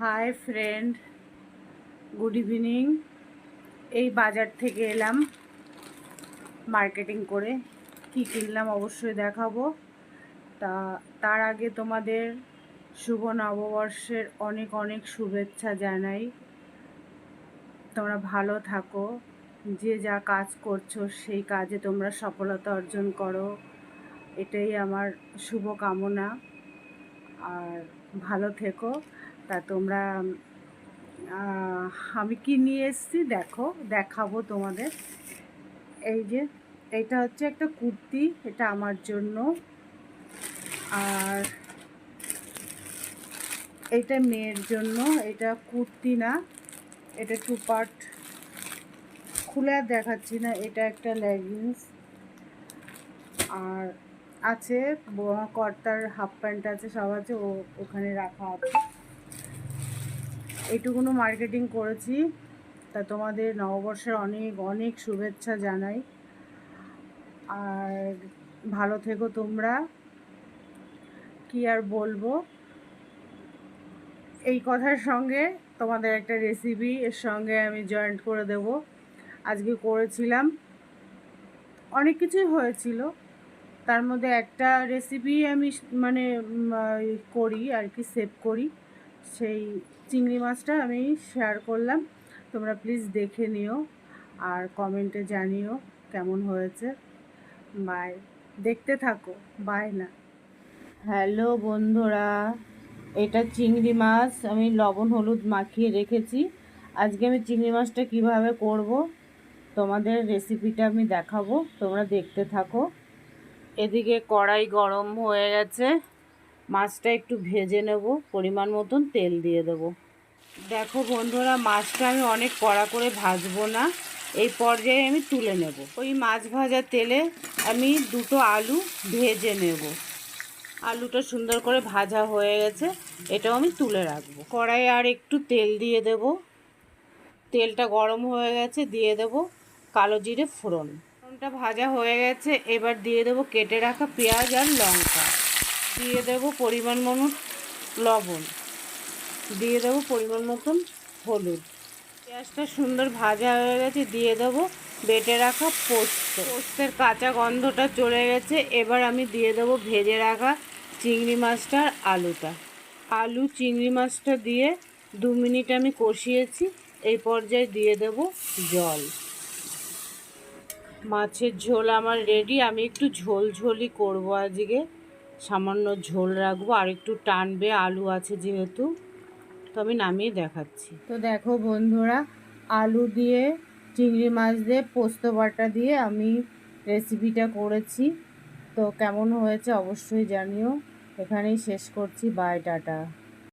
Hi friend good evening এই বাজার থেকে এলাম মার্কেটিং করে। কি কিনলাম অবশ্যই দেখাবো। তা, তার আগে তোমাদের শুভ নববর্ষের অনেক অনেক শুভেচ্ছা জানাই। তোমরা ভালো থাকো। যে যা কাজ করছ, সেই কাজে তোমরা সফলতা অর্জন করো। এটাই আমার শুভ কামনা। আর ভালো থেকো। তা তোমরা আমি কি নিয়ে এসেছি? দেখো, দেখাবো তোমাদের। এই যে, এটা হচ্ছে একটা কুর্তি, এটা আমার জন্য। আর এটা মেয়ের জন্য, এটা কুর্তি না, এটা টু পার্ট খুলে আর দেখাচ্ছি না, এটা একটা লেগিংস আর আছে কর্তার হাফ প্যান্ট আছে, সব আছে, ও ওখানে রাখা আছে। এইটুকুনো মার্কেটিং করেছি। তা তোমাদের নববর্ষের অনেক অনেক শুভেচ্ছা জানাই। আর ভালো থেকো তোমরা। কি আর বলব? এই কথার সঙ্গে তোমাদের একটা রেসিপি এর সঙ্গে আমি জয়েন্ট করে দেব। আজকে করেছিলাম। অনেক কিছুই হয়েছিল। তার মধ্যে একটা রেসিপি আমি মানে করি আর কি সেভ করি। সেই চিংড়ি মাছটা আমি শেয়ার করলাম। তোমরা প্লিজ দেখে নিও আর কমেন্টে জানিও কেমন হয়েছে। বাই দেখতে থাকো। বাই না। হ্যালো বন্ধুরা, এটা চিংড়ি মাছ। আমি লবণ, হলুদ মাখিয়ে রেখেছি। আজকে আমি চিংড়ি মাছটা কীভাবে করব তোমাদের রেসিপিটা আমি দেখাবো। তোমরা দেখতে থাকো। এদিকে কড়াই গরম হয়ে গেছে। মাছটা একটু ভেজে নেব, পরিমাণ মতন তেল দিয়ে দেব। দেখো বন্ধুরা, মাছটা আমি অনেক কড়া করে ভাজবো না, এই পর্যায়ে আমি তুলে নেব। ওই মাছ ভাজা তেলে আমি দুটো আলু ভেজে নেব। আলুটা সুন্দর করে ভাজা হয়ে গেছে, এটাও আমি তুলে রাখব। কড়াই আর একটু তেল দিয়ে দেব। তেলটা গরম হয়ে গেছে, দিয়ে দেব কালো জিরে ফোড়ন। ফোড়নটা ভাজা হয়ে গেছে, এবার দিয়ে দেব কেটে রাখা পেঁয়াজ আর লঙ্কা। দিয়ে দেব পরিমাণ মতন লবণ। দিয়ে দেব পরিমাণ মতন হলুদ। পেঁয়াজটা সুন্দর ভাজা হয়ে গেছে, দিয়ে দেব বেটে রাখা পোস্ত। পোস্তের কাঁচা গন্ধটা চলে গেছে, এবার আমি দিয়ে দেব ভেজে রাখা চিংড়ি মাছটা আর আলুটা। আলু, চিংড়ি মাছটা দিয়ে দু মিনিট আমি কষিয়েছি, এই পর্যায়ে দিয়ে দেব জল। মাছের ঝোল আমার রেডি আমি একটু ঝোল ঝোলই করব আজকে। সামান্য ঝোল রাখব, আর একটু টানবে আলু আছে যেহেতু, তো আমি নামিয়ে দেখাচ্ছি। তো দেখো বন্ধুরা, আলু দিয়ে, চিংড়ি মাছ দিয়ে, পোস্ত বাটা দিয়ে আমি রেসিপিটা করেছি। তো কেমন হয়েছে অবশ্যই জানিও। এখানেই শেষ করছি। By tata